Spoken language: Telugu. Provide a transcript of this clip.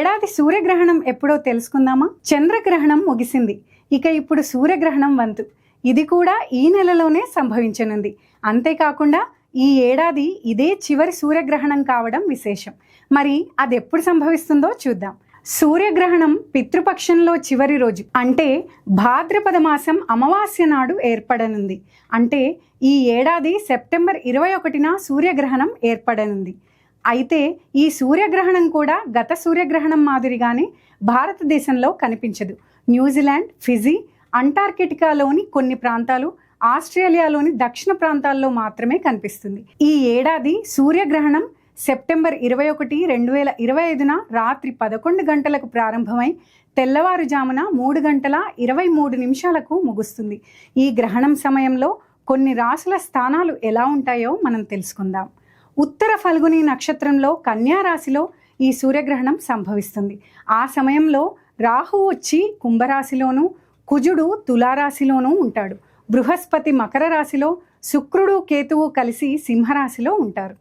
ఏడాది సూర్యగ్రహణం ఎప్పుడో తెలుసుకుందామా? చంద్రగ్రహణం ముగిసింది. ఇక ఇప్పుడు సూర్యగ్రహణం వంతు. ఇది కూడా ఈ నెలలోనే సంభవించనుంది. అంతేకాకుండా ఈ ఏడాది ఇదే చివరి సూర్యగ్రహణం కావడం విశేషం. మరి అది ఎప్పుడు సంభవిస్తుందో చూద్దాం. సూర్యగ్రహణం పితృపక్షంలో చివరి రోజు. అంటే భాద్రపద మాసం అమావాస్య నాడు ఏర్పడనుంది. అంటే ఈ ఏడాది సెప్టెంబర్ ఇరవై ఒకటిన సూర్యగ్రహణం ఏర్పడనుంది. అయితే ఈ సూర్యగ్రహణం కూడా గత సూర్యగ్రహణం మాదిరిగానే భారతదేశంలో కనిపించదు. న్యూజిలాండ్ ఫిజీ అంటార్కిటికాలోని కొన్ని ప్రాంతాలు ఆస్ట్రేలియాలోని దక్షిణ ప్రాంతాల్లో మాత్రమే కనిపిస్తుంది. ఈ ఏడాది సూర్యగ్రహణం సెప్టెంబర్ ఇరవై ఒకటి రెండు వేల ఇరవై ఐదున రాత్రి పదకొండు గంటలకు ప్రారంభమై తెల్లవారుజామున మూడు గంటల ఇరవై మూడు నిమిషాలకు ముగుస్తుంది. ఈ గ్రహణం సమయంలో కొన్ని రాసుల స్థానాలు ఎలా ఉంటాయో మనం తెలుసుకుందాం. ఉత్తర ఫల్గుని నక్షత్రంలో కన్యారాశిలో ఈ సూర్యగ్రహణం సంభవిస్తుంది. ఆ సమయంలో రాహు వచ్చి కుంభరాశిలోను కుజుడు తులారాశిలోనూ ఉంటాడు. బృహస్పతి మకర రాశిలో శుక్రుడు కేతువు కలిసి సింహరాశిలో ఉంటారు.